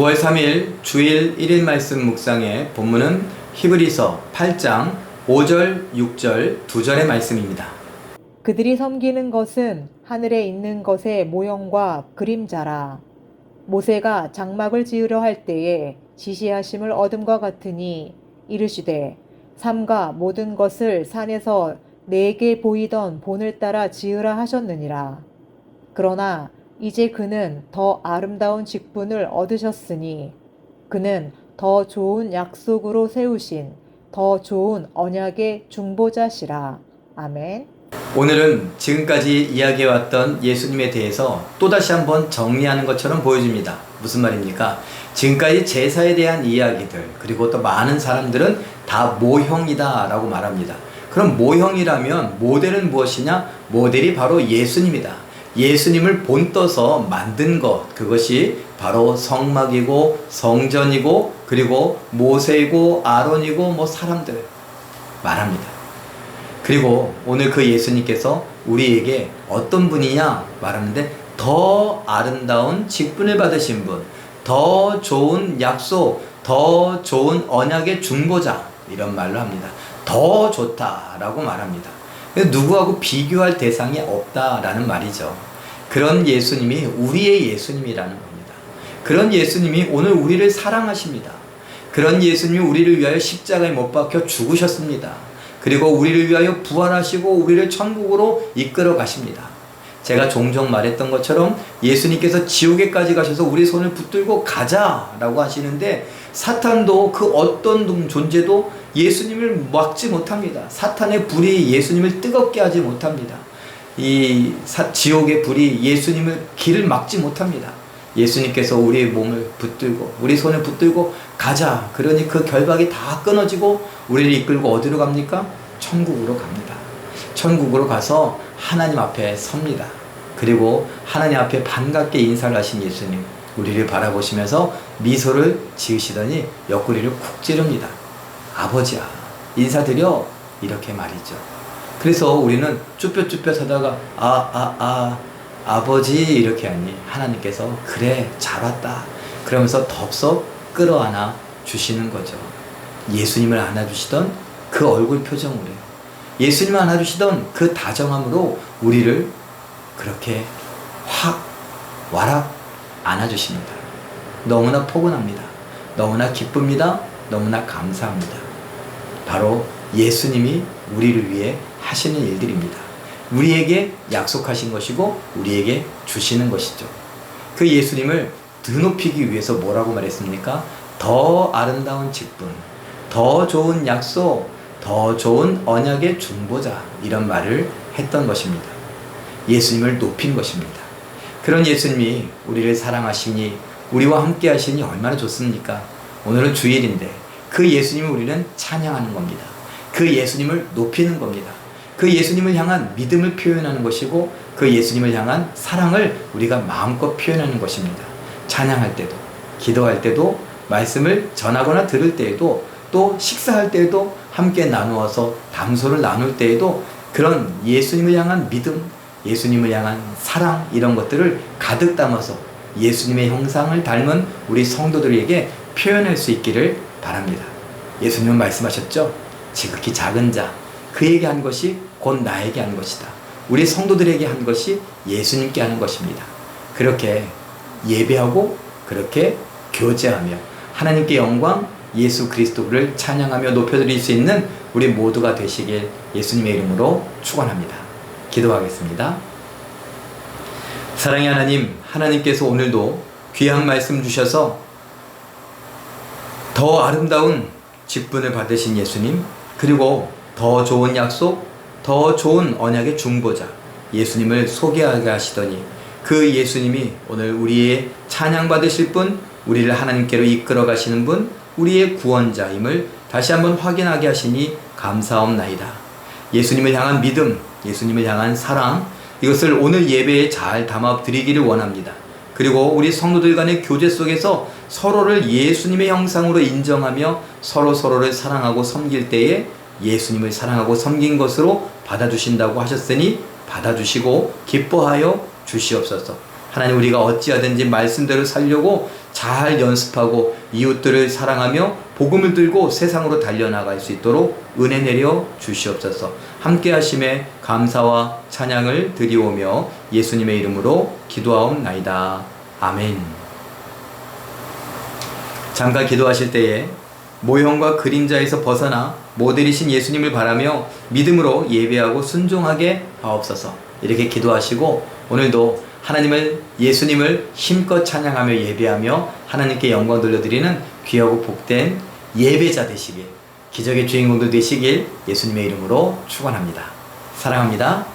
9월 3일 주일 1일 말씀 묵상의 본문은 히브리서 8장 5절, 6절, 2절의 말씀입니다. 그들이 섬기는 것은 하늘에 있는 것의 모형과 그림자라. 모세가 장막을 지으려 할 때에 지시하심을 얻음과 같으니 이르시되 삼가 모든 것을 산에서 내게 보이던 본을 따라 지으라 하셨느니라. 그러나 이제 그는 더 아름다운 직분을 얻으셨으니 그는 더 좋은 약속으로 세우신 더 좋은 언약의 중보자시라. 아멘. 오늘은 지금까지 이야기해왔던 예수님에 대해서 또다시 한번 정리하는 것처럼 보여집니다. 무슨 말입니까? 지금까지 제사에 대한 이야기들, 그리고 또 많은 사람들은 다 모형이다 라고 말합니다. 그럼 모형이라면 모델은 무엇이냐? 모델이 바로 예수님이다. 예수님을 본떠서 만든 것, 그것이 바로 성막이고 성전이고 그리고 모세이고 아론이고 뭐 사람들 말합니다. 그리고 오늘 그 예수님께서 우리에게 어떤 분이냐 말하는데 더 아름다운 직분을 받으신 분, 더 좋은 약속, 더 좋은 언약의 중보자 이런 말로 합니다. 더 좋다라고 말합니다. 누구하고 비교할 대상이 없다라는 말이죠. 그런 예수님이 우리의 예수님이라는 겁니다. 그런 예수님이 오늘 우리를 사랑하십니다. 그런 예수님이 우리를 위하여 십자가에 못 박혀 죽으셨습니다. 그리고 우리를 위하여 부활하시고 우리를 천국으로 이끌어 가십니다. 제가 종종 말했던 것처럼 예수님께서 지옥에까지 가셔서 우리 손을 붙들고 가자라고 하시는데 사탄도 그 어떤 존재도 예수님을 막지 못합니다. 사탄의 불이 예수님을 뜨겁게 하지 못합니다. 이 사, 지옥의 불이 예수님을 길을 막지 못합니다. 예수님께서 우리의 몸을 붙들고 우리 손을 붙들고 가자. 그러니 그 결박이 다 끊어지고 우리를 이끌고 어디로 갑니까? 천국으로 갑니다. 천국으로 가서 하나님 앞에 섭니다. 그리고 하나님 앞에 반갑게 인사를 하신 예수님 우리를 바라보시면서 미소를 지으시더니 옆구리를 쿡 찌릅니다. 아버지야 인사드려 이렇게 말이죠. 그래서 우리는 쭈뼛쭈뼛 하다가 아 아, 아, 아버지 이렇게 하니 하나님께서 그래 잘 왔다 그러면서 덥석 끌어안아 주시는 거죠. 예수님을 안아주시던 그 얼굴 표정으로 예수님을 안아주시던 그 다정함으로 우리를 그렇게 확 와락 안아주십니다. 너무나 포근합니다. 너무나 기쁩니다. 너무나 감사합니다. 바로 예수님이 우리를 위해 하시는 일들입니다. 우리에게 약속하신 것이고 우리에게 주시는 것이죠. 그 예수님을 드높이기 위해서 뭐라고 말했습니까? 더 아름다운 직분, 더 좋은 약속, 더 좋은 언약의 중보자 이런 말을 했던 것입니다. 예수님을 높인 것입니다. 그런 예수님이 우리를 사랑하시니 우리와 함께 하시니 얼마나 좋습니까? 오늘은 주일인데 그 예수님을 우리는 찬양하는 겁니다. 그 예수님을 높이는 겁니다. 그 예수님을 향한 믿음을 표현하는 것이고 그 예수님을 향한 사랑을 우리가 마음껏 표현하는 것입니다. 찬양할 때도, 기도할 때도, 말씀을 전하거나 들을 때에도, 또 식사할 때에도 함께 나누어서 담소를 나눌 때에도 그런 예수님을 향한 믿음, 예수님을 향한 사랑 이런 것들을 가득 담아서 예수님의 형상을 닮은 우리 성도들에게 표현할 수 있기를 바랍니다. 예수님은 말씀하셨죠? 지극히 작은 자, 그에게 한 것이 곧 나에게 한 것이다. 우리 성도들에게 한 것이 예수님께 하는 것입니다. 그렇게 예배하고 그렇게 교제하며 하나님께 영광, 예수 그리스도를 찬양하며 높여드릴 수 있는 우리 모두가 되시길 예수님의 이름으로 축원합니다. 기도하겠습니다. 사랑의 하나님, 하나님께서 오늘도 귀한 말씀 주셔서 더 아름다운 직분을 받으신 예수님, 그리고 더 좋은 약속, 더 좋은 언약의 중보자, 예수님을 소개하게 하시더니 그 예수님이 오늘 우리의 찬양 받으실 분, 우리를 하나님께로 이끌어 가시는 분, 우리의 구원자임을 다시 한번 확인하게 하시니 감사옵나이다. 예수님을 향한 믿음, 예수님을 향한 사랑, 이것을 오늘 예배에 잘 담아 드리기를 원합니다. 그리고 우리 성도들 간의 교제 속에서 서로를 예수님의 형상으로 인정하며 서로 서로를 사랑하고 섬길 때에 예수님을 사랑하고 섬긴 것으로 받아주신다고 하셨으니 받아주시고 기뻐하여 주시옵소서. 하나님 우리가 어찌하든지 말씀대로 살려고 잘 연습하고 이웃들을 사랑하며 복음을 들고 세상으로 달려나갈 수 있도록 은혜 내려 주시옵소서. 함께 하심에 감사와 찬양을 드리오며 예수님의 이름으로 기도하옵나이다. 아멘. 잠깐 기도하실 때에 모형과 그림자에서 벗어나 모델이신 예수님을 바라며 믿음으로 예배하고 순종하게 하옵소서. 이렇게 기도하시고 오늘도 하나님을 예수님을 힘껏 찬양하며 예배하며 하나님께 영광 돌려드리는 귀하고 복된 예배자 되시길 기적의 주인공도 되시길 예수님의 이름으로 축원합니다. 사랑합니다.